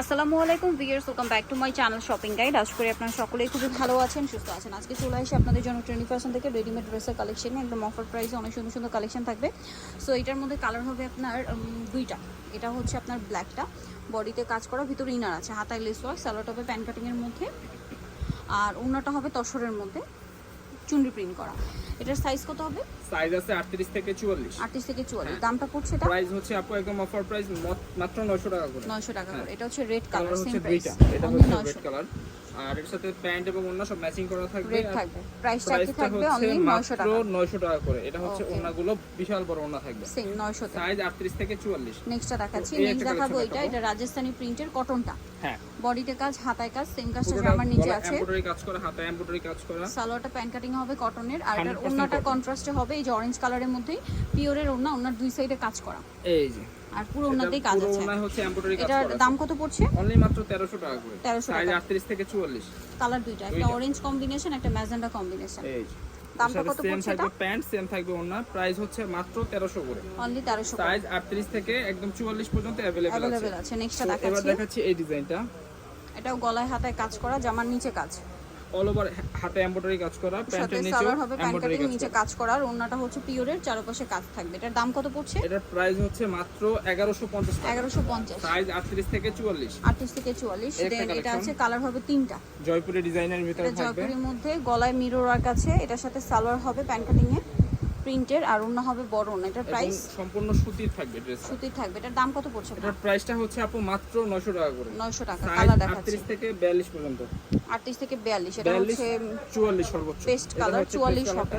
আসসালামু আলাইকুম viewers welcome back to my channel shopping guide আশা করি আপনারা সকলেই খুবই ভালো আছেন, সুস্থ আছেন। আজকে চলে আসি আপনাদের জন্য টোয়েন্টি পার্সেন্ট থেকে রেডিমেড ড্রেসের কালেকশন একদম অফার প্রাইসে অনেক সুন্দর সুন্দর কালেকশন থাকবে। সো এটার মধ্যে কালার হবে আপনার দুইটা। এটা হচ্ছে আপনার ব্ল্যাকটা বডিতে কাজ করা, ভিতরে ইনার আছে। হাতায় লেস ওয়ার্ক স্যালোট হবে প্যান কাটিংয়ের মধ্যে। আর অন্যটা হবে তসরের মধ্যে। চুনরি প্রিন্ট করা। এটার সাইজ কত হবে? সাইজ আছে 38 থেকে 44 আটত্রিশ থেকে চুয়াল্লিশ। দামটা পড়ছে এটা? প্রাইস হচ্ছে আপু একদম অফার প্রাইস মাত্র 900 টাকা করে। নয়শো টাকা করে। হ্যাঁ। এটা হচ্ছে রেড কালার সেম প্রাইস এটা হচ্ছে রেড কালার আর এর সাথে প্যান্ট এবং সব ম্যাচিং করা থাকবে। থাকবে। প্রাইসটা কি থাকবে অনলি নয়শো মাত্র টাকা। 900 টাকা করে। এটা হচ্ছে. ওন্নাগুলো বিশাল বড় ওন্না থাকবে। সেম নয়শোতে সাইজ 38 থেকে 44 নেক্সটটা দেখাচ্ছি। নেক্সট দেখাবো এটা। এটা রাজস্থানি প্রিন্টের কটনটা হ্যাঁ। বডিতে কাজ হাতায় কাজ সেম কাজটা আমার নিচে আছে। এমব্রয়ডারি কাজ করা হাতে এমব্রয়ডারি কাজ করা। সালোয়ারটা প্যান্ট কাটিং হবে কটনের আর এটার 100% ওন্নাটা কন্ট্রাস্টে হবে এই যে অরেঞ্জ কালারের মধ্যেই। পিওরের ওন্না ওন্নার দুই সাইডে কাজ করা। এই যে। আর পুরো ওন্নাতেই কাজ পুরো আছে ওন্নায় হচ্ছে এমব্রয়ডারি কাজ এটার করা দাম কত পড়ছে অনলি মাত্র 1300 টাকা করে 1300 সাইজ টাকা। 38 থেকে 44 কালার দুইটা একটা দুইটা। অরেঞ্জ কম্বিনেশন একটা ম্যাজেন্ডা কম্বিনেশন এই যে দামটা সাথে কত সেম পড়ছে থাকবে এটা প্যান্ট সেম থাকবে ওন্না প্রাইস হচ্ছে মাত্র 1300 করে অনলি তেরোশো সাইজ 38 থেকে একদম 44 পর্যন্ত अवेलेबल আছে অ্যাভেলেবেল আছে নেক্সটটা তো এবার দেখাচ্ছি দেখাচ্ছি এই ডিজাইনটা এটাও গলায় হাতায় কাজ করা জামার নিচে কাজ অল ওভার হাতে এমব্রয়ডারি কাজ করা প্যান্টের নিচে হবে প্যান্ট এমব্রয়ডারি কাজ নিচে করা। কাজ করার ওন্নাটা হচ্ছে পিওরের চারপাশে কাজ থাকবে। এটার দাম কত পড়ছে? এটার প্রাইস হচ্ছে মাত্র 1150 টাকা। এগারোশো পঞ্চাশ। সাইজ 38 থেকে 44 আটত্রিশ থেকে চুয়াল্লিশ। একটা দেন এটা। আছে কালার হবে তিনটা। জয়পুরি ডিজাইনের ভিতরে থাকবে। জয়পুরের মধ্যে গলায় মিরর ওয়ার্ক আছে এটার সাথে সালোয়ার হবে প্যান্ট কাটিং এ প্রিন্টের আর অন্য হবে বড় ওন্না এটার প্রাইস সম্পূর্ণ সুতির থাকবে ড্রেস সুতির থাকবে। এটার দাম কত পড়ছে? এটার প্রাইসটা হচ্ছে আপু মাত্র 900 টাকা করে। নয়শো টাকা কালার দেখাচ্ছি। 38 থেকে 42 পর্যন্ত। আটত্রিশ থেকে বিয়াল্লিশ এটা 42 হচ্ছে 44 সর্বোচ্চ। color, হচ্ছে 44 হবে।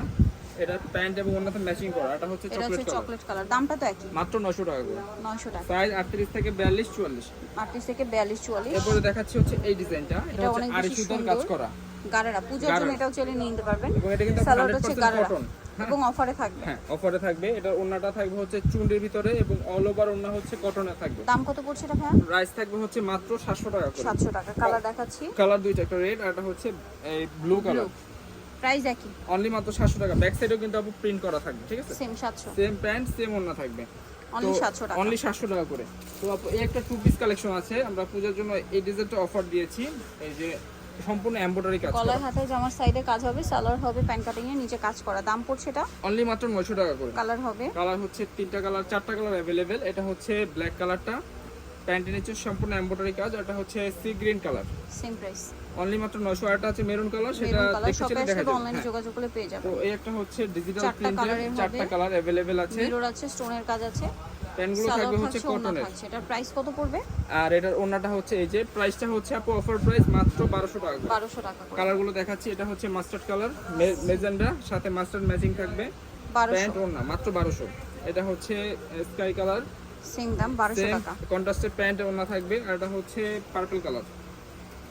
এটা প্যান্ট এবং অন্যতে ম্যাচিং করা। এটা হচ্ছে এটা হচ্ছে চকলেট কালার চকলেট কালার দামটা তো একই। মাত্র 900 টাকা করে। নয়শো টাকা। সাইজ 38 থেকে 42 44 আটত্রিশ থেকে বিয়াল্লিশ চুয়াল্লিশ। এরপরে দেখাচ্ছি হচ্ছে এই ডিজাইনটা। এটা হচ্ছে সুতার সুন্দর। কাজ করা। গারারা। পূজার জন্য এটাও চলে নিয়ে নিতে পারবেন। এবং এটা কিন্তু সালোয়ারটা হচ্ছে 100% গারারা। এবং অফারে থাকবে। হ্যাঁ অফারে থাকবে। এটা ওন্নাটা থাকবে হচ্ছে চুন্ডির ভিতরে এবং অল ওভার ওন্না হচ্ছে কটনে থাকবে। দাম কত পড়ছে এটা ভাইয়া? প্রাইস থাকবে হচ্ছে মাত্র 700 টাকা করে। সাতশো টাকা। কালার দেখাচ্ছি। কালার দুইটা একটা রেড আর একটা হচ্ছে এই ব্লু কালার প্রাইস একই। অনলি মাত্র 700 টাকা। ব্যাক সাইডেও কিন্তু আপু প্রিন্ট করা থাকবে ঠিক আছে? সেম সাতশো। সেম প্যান্ট সেম ওন্না থাকবে। অনলি সাতশো টাকা। অনলি 700 টাকা করে। তো আপু এই একটা টু পিস কালেকশন আছে। আমরা পূজার জন্য এই ডিজাইনটা অফার দিয়েছি। এই যে সম্পূর্ণ এমব্রয়ডারি কাজ কলার হাতে জামার সাইডে কাজ হবে সালোয়ার হবে প্যান্ট কাটিং এর নিচে কাজ করা। দাম পড়ছে এটা? অনলি মাত্র 900 টাকা করে। কালার হবে। কালার হচ্ছে তিনটা কালার চারটা কালার অ্যাভেলেবেল এটা হচ্ছে ব্ল্যাক কালারটা প্যান্টের নিচে সম্পূর্ণ এমব্রয়ডারি কাজ। এটা হচ্ছে sea green colour same price only মাত্র 900 আরটা আছে মেরুন কালার সেটা দেখতে দেখা যাবে। অনলাইনে হ্যাঁ। যোগাযোগ করলে পেয়ে তো এই একটা হচ্ছে ডিজিটাল প্রিন্টের চারটা কালার অ্যাভেলেবেল আছে। মিরর আছে স্টোনের কাজ আছে। প্যান্টগুলো থাকবে হচ্ছে কটনের এটার প্রাইস কত পড়বে? আর এটার ওন্নাটা হচ্ছে এই যে প্রাইসটা হচ্ছে আপু অফার প্রাইস মাত্র 1200 টাকা করে। বারোশো টাকা করে। কালারগুলো দেখাচ্ছি এটা হচ্ছে মাস্টার্ড কালার মেজেন্ডা সাথে মাস্টার্ড ম্যাচিং থাকবে। প্যান্ট ওন্না মাত্র 1200 এটা হচ্ছে স্কাই কালার সেম দাম বারোশো সেম টাকা। কন্ট্রাস্টের প্যান্ট ওন্না থাকবে আর এটা হচ্ছে পার্পল কালার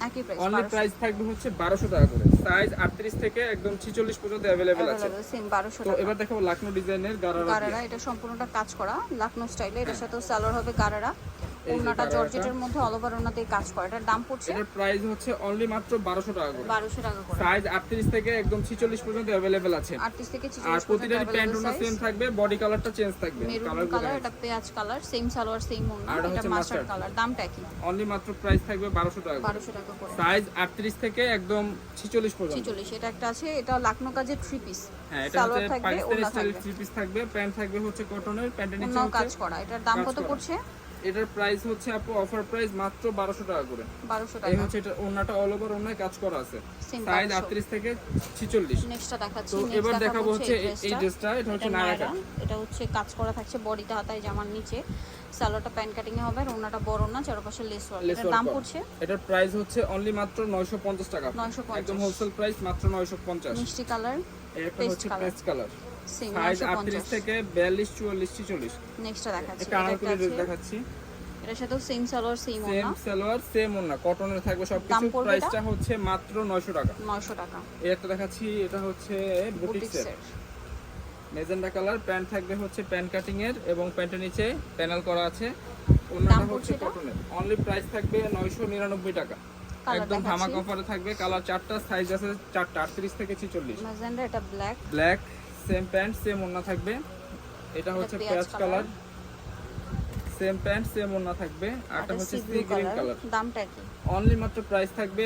একই প্রাইস অনলি প্রাইস থাকবে হচ্ছে 1200 টাকা করে। সাইজ 38 থেকে একদম 46 পর্যন্ত অ্যাভেলেবেল আছে। সেম বারোশো তো এবার দেখাবো লাকনো ডিজাইনের গারারা গারারা এটা সম্পূর্ণটা কাজ করা লাকনো স্টাইলে এটার সাথে সালোয়ার হবে গারারা। ওনাটা জর্জেটের মধ্যে অল ওভার কাজ করা। এটার দাম পড়ছে? এটার প্রাইস হচ্ছে অনলি মাত্র 1200 টাকা করে। বারোশো টাকা করে। সাইজ 38 থেকে একদম 46 পর্যন্ত অ্যাভেলেবেল আছে। আটত্রিশ থেকে আর ছিচল্লিশ প্রতিটারই প্যান্ট ওনা সেম থাকবে বডি কালারটা চেঞ্জ থাকবে। কালার কালার এটা পেঁয়াজ কালার সেম সালোয়ার সেম ওনা এটা মাস্টার্ড কালার দামটা কি অনলি মাত্র প্রাইস থাকবে 1200 টাকা করে। বারোশো টাকা করে। সাইজ 38 থেকে একদম 46 পর্যন্ত। ছিচল্লিশ এটা একটা আছে এটা লাকনো কাজের থ্রি পিস হ্যাঁ এটা হচ্ছে পাকিস্তানি স্টাইল থ্রি পিস থাকবে প্যান্ট থাকবে হচ্ছে কটনের প্যান্টের নিচে কাজ করা এটার দাম কত পড়ছে? এটার প্রাইস হচ্ছে আপু অফার প্রাইস মাত্র 1200 টাকা করে। বারোশো এই হচ্ছে এটা ওন্নাটা অল ওভার ওন্নায় কাজ করা আছে। সাইজ 38 থেকে 46 নেক্সটটা দেখাচ্ছি তো এবার দেখাবো হচ্ছে এই- ড্রেসটা। এটা হচ্ছে এটা নায়রা। এটা হচ্ছে কাজ করা থাকছে বডিতে হাতায় জামার নিচে। সালোয়ারটা প্যান্ট কাটিং এ হবে আর ওনাটা বড় না চারপাশে লেস ওয়ার্ক দাম। পড়ছে? এটার প্রাইস হচ্ছে অনলি মাত্র 950 টাকা। 950 একদম হোলসেল প্রাইস মাত্র 950 মিষ্টি কালার Paste হচ্ছে। পেস্ট কালার সাইজ 38 থেকে 42 44 46 নেক্সটটা দেখাচ্ছি এটা এটা। দেখাচ্ছি। এটার সাথেও same salwar same same salwar same ওন্না কটনের থাকবে সবকিছু। প্রাইসটা হচ্ছে মাত্র 900 টাকা। নয়শো টাকা। এই একটা দেখাচ্ছি এটা হচ্ছে বুটিক্সের মেজেন্ডা কালার প্যান্ট থাকবে হচ্ছে প্যান্ট কাটিং এর এবং প্যান্টের নিচে প্যানেল করা আছে। ওন্নাটা হচ্ছে কটনের অনলি প্রাইস থাকবে 999 টাকা। একদম। ধামাক অফারে থাকবে। কালার চারটা সাইজ আছে চারটা 38 থেকে 46 ম্যাজেন্ডা এটা black black same pant same ওন্না থাকবে। এটা হচ্ছে পেঁয়াজ কালার সেম প্যান্ট সেম ওড়না থাকবে। আরটা হচ্ছে সি গ্রিন কালার দামটা কি অনলি মাত্র প্রাইস থাকবে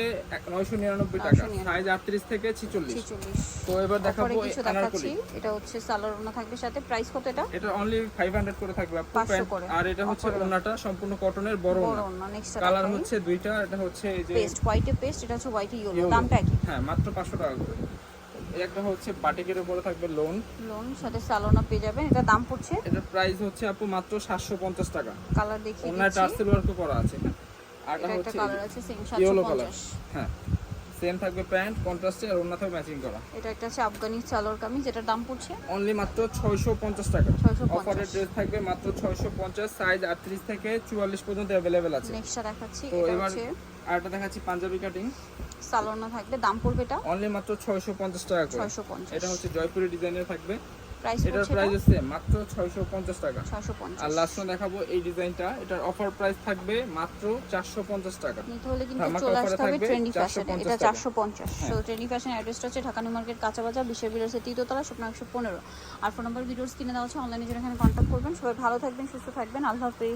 নয়শো নিরানব্বই টাকা। সাইজ আটত্রিশ থেকে ছিচল্লিশ। ছিচল্লিশ। তো এবার দেখাবো আনারকলি এটা হচ্ছে সালোয়ার ওনা থাকবে সাথে। প্রাইস কত এটা? এটা অনলি ফাইভ হান্ড্রেড করে থাকবে আপু 500 আর এটা হচ্ছে ওড়নাটা সম্পূর্ণ কটনের বড় ওড়না। ওনা কালার হচ্ছে দুইটা এটা হচ্ছে এই যে পেস্ট হোয়াইটে পেস্ট এটা হচ্ছে হোয়াইটে ইয়েলো দামটা কি হ্যাঁ মাত্র পাঁচশো টাকা করে। একটা হচ্ছে বাটিকের উপরে থাকবে লোন লোন সাথে সালোনা পেয়ে যাবেন। এটা দাম পড়ছে? এটার প্রাইস হচ্ছে আপু মাত্র সাতশো পঞ্চাশ টাকা। কালার দেখিয়ে ওনার টার্সেল ওয়ার্কও করা আছে। হ্যাঁ। আরটা এটা একটা হচ্ছে কালার আছে সেম 750 হ্যাঁ। সেম থাকবে প্যান্ট কন্ট্রাস্টে আর থাকবে ম্যাচিং করা। এটা একটা আছে আফগানি সালোয়ার কামিজ যেটার দাম পড়ছে? অনলি মাত্র ছয়শো পঞ্চাশ টাকা। 650 অফারের ড্রেস থাকবে মাত্র ছয়শো পঞ্চাশ সাইজ আটত্রিশ থেকে চুয়াল্লিশ পর্যন্ত অ্যাভেলেবেল আছে। নেক্সটটা দেখাচ্ছি এটা এবার হচ্ছে আরেকটা দেখাচ্ছি পাঞ্জাবি কাটিং সালোনা থাকবে দাম পড়বে এটা অনলি মাত্র ছয়শো পঞ্চাশ টাকা করে। 650 এটা হচ্ছে জয়পুরি ডিজাইনের থাকবে। প্রাইস এটার প্রাইস হচ্ছে মাত্র ছয়শো পঞ্চাশ টাকা। আর 650 লাস্ট দেখাবো এই ডিজাইনটা এটার অফার প্রাইস থাকবে মাত্র চারশো পঞ্চাশ টাকা। নিতে হলে কিন্তু চলে আসতে হবে ট্রেন্ডি 450 ফ্যাশনে এটা টাকা। চারশো পঞ্চাশ। তো ট্রেন্ডি ফ্যাশন অ্যাড্রেসটা হচ্ছে ঢাকা নিউ মার্কেট কাঁচা বাজার বিশ্বের বিলাসের তৃতীয়তলা স্বপ্ন একশো পনেরো। আর ফোন নাম্বার ভিডিওস কিনে দেওয়া হচ্ছে অনলাইনে যারা এখানে কন্ট্যাক্ট করবেন। সবাই ভালো থাকবেন সুস্থ থাকবেন। আল্লাহ হাফেজ।